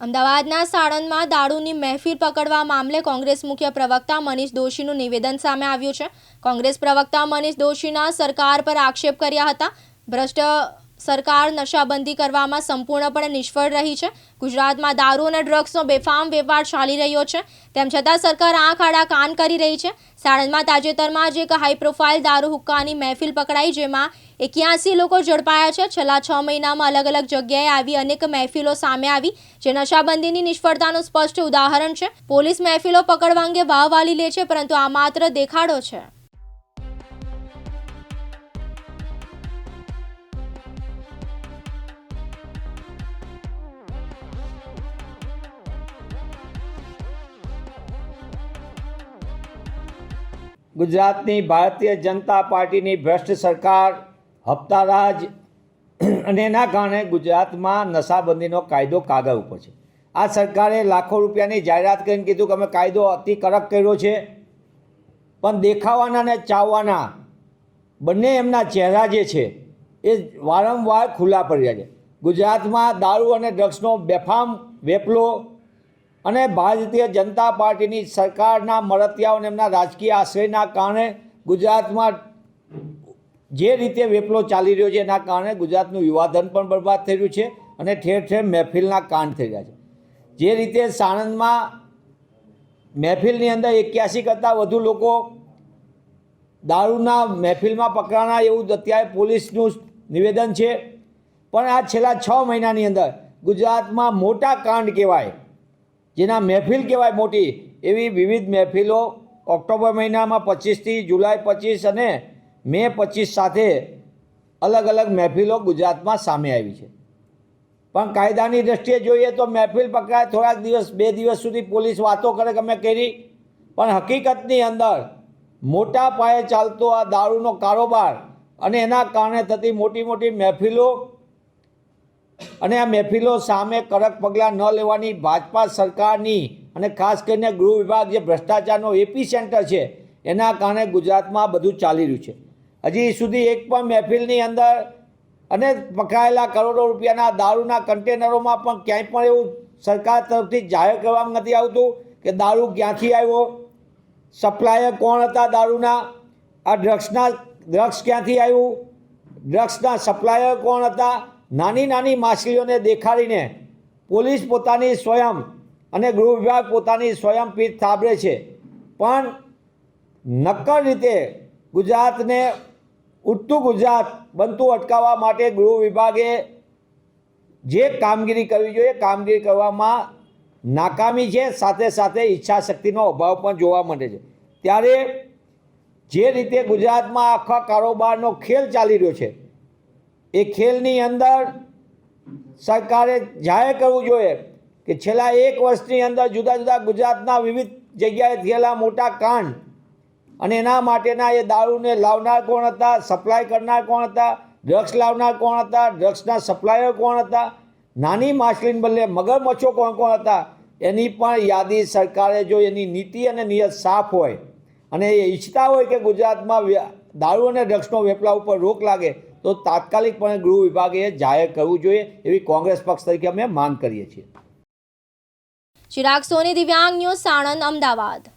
અમદાવાદના સાણંદમાં દારૂની મહેફિલ પકડવા મામલે કોંગ્રેસ મુખ્ય પ્રવક્તા મનીષ દોશીનું નિવેદન સામે આવ્યું છે. કોંગ્રેસ પ્રવક્તા મનીષ દોશીના સરકાર પર આક્ષેપ કર્યા હતા. ભ્રષ્ટ સરકાર નશાબંધી કરવામાં સંપૂર્ણપણે નિષ્ફળ રહી છે. ગુજરાતમાં દારૂ અને ડ્રગ્સનો બેફામ વેપાર ચાલી રહ્યો છે. તેમ છતાં સરકાર આંખ આડા કાન કરી રહી છે. સાણંદમાં તાજેતરમાં જ એક હાઈ પ્રોફાઇલ દારૂ હુક્કાની મહેફિલ પકડાઈ જેમાં એક્યાસી લોકો ઝડપાયા છે. છેલ્લા છ મહિનામાં અલગ અલગ જગ્યાએ આવી અનેક મહેફિલો સામે આવી, જે નશાબંધીની નિષ્ફળતાનું સ્પષ્ટ ઉદાહરણ છે. પોલીસ મહેફિલો પકડવા અંગે વાહવાલી લે છે, પરંતુ આ માત્ર દેખાડો છે. ગુજરાતની ભારતીય જનતા પાર્ટીની ભ્રષ્ટ સરકાર, હપ્તારાજ, અને એના કારણે ગુજરાતમાં નશાબંધીનો કાયદો કાગળ ઉપર છે. આ સરકારે લાખો રૂપિયાની જાહેરાત કરીને કીધું કે અમે કાયદો અતિ કડક કર્યો છે, પણ દેખાવાના ને ચાવવાના બંને એમના ચહેરા જે છે એ વારંવાર ખુલ્લા પડી રહ્યા છે. ગુજરાતમાં દારૂ અને ડ્રગ્સનો બેફામ વેપલો અને ભારતીય જનતા પાર્ટીની સરકારના મળતિયાઓ અને એમના રાજકીય આશ્રયના કારણે ગુજરાતમાં જે રીતે વેપલો ચાલી રહ્યો છે એના કારણે ગુજરાતનું યુવાધન પણ બરબાદ થઈ રહ્યું છે અને ઠેર ઠેર મહેફિલના કાંડ થઈ રહ્યા છે. જે રીતે સાણંદમાં મહેફિલની અંદર એક્યાસી કરતાં વધુ લોકો દારૂના મહેફિલમાં પકડાણા એવું અત્યારે પોલીસનું નિવેદન છે. પણ આ છેલ્લા છ મહિનાની અંદર ગુજરાતમાં મોટા કાંડ કહેવાય. જેના મહેફિલ કહેવાય મોટી, એવી વિવિધ મહેફિલો ઓક્ટોબર મહિનામાં પચીસથી જુલાઈ પચીસ અને મે પચીસ સાથે અલગ અલગ મહેફિલો ગુજરાતમાં સામે આવી છે. પણ કાયદાની દ્રષ્ટિએ જોઈએ તો મહેફિલ પકડાય થોડાક દિવસ, બે દિવસ સુધી પોલીસ વાતો કરે કે અમે કરી, પણ હકીકતની અંદર મોટા પાયે ચાલતો આ દારૂનો કારોબાર અને એના કારણે થતી મોટી મોટી મહેફિલો અને આ મહેફિલો સામે કડક પગલાં ન લેવાની ભાજપા સરકારની અને ખાસ કરીને ગૃહ વિભાગ જે ભ્રષ્ટાચારનો એપી સેન્ટર છે, એના કારણે ગુજરાતમાં બધું ચાલી રહ્યું છે. હજી સુધી એક પણ મહેફિલની અંદર અને પકડાયેલા કરોડો રૂપિયાના દારૂના કન્ટેનરોમાં પણ ક્યાંય પણ એવું સરકાર તરફથી જાહેર કરવામાં નથી આવતું કે દારૂ ક્યાંથી આવ્યો, સપ્લાયર કોણ હતા દારૂના, આ ડ્રગ્સના, ડ્રગ્સ ક્યાંથી આવ્યું, ડ્રગ્સના સપ્લાયર કોણ હતા નાની નાની માછલીઓને દેખાડીને પોલીસ પોતાની સ્વયં અને ગૃહ વિભાગ પોતાની સ્વયં પીઠ થાબડે છે. પણ નક્કર રીતે ગુજરાતને ઉઠતું ગુજરાત બનતું અટકાવવા માટે ગૃહ વિભાગે જે કામગીરી કરવી જોઈએ કામગીરી કરવામાં નાકામી છે. સાથે સાથે ઈચ્છા શક્તિનો અભાવ પણ જોવા મળે છે. ત્યારે જે રીતે ગુજરાતમાં આખા કારોબારનો ખેલ ચાલી રહ્યો છે એ ખેલની અંદર સરકારે જાહેર કરવું જોઈએ કે છેલ્લા એક વર્ષની અંદર જુદા જુદા ગુજરાતના વિવિધ જગ્યાએ થયેલા મોટા કાંડ અને એના માટેના એ દારૂને લાવનાર કોણ હતા, સપ્લાય કરનાર કોણ હતા, ડ્રગ્સ લાવનાર કોણ હતા, ડ્રગ્સના સપ્લાયર કોણ હતા, નાની માછલીને બદલે મગરમચ્છો કોણ કોણ હતા, એની પણ યાદી સરકારે જો એની નીતિ અને નિયત સાફ હોય અને એ ઈચ્છતા હોય કે ગુજરાતમાં દારૂ અને ડ્રગ્સનો વેપલા ઉપર રોક લાગે તો તાત્કાલિકપણે ગૃહ વિભાગે જાહેર કરવું જોઈએ એવી કોંગ્રેસ પક્ષ તરીકે અમે માંગ કરીએ છીએ. ચિરાગ સોની, દિવ્યાંગ ન્યૂઝ સાણંદ, અમદાવાદ.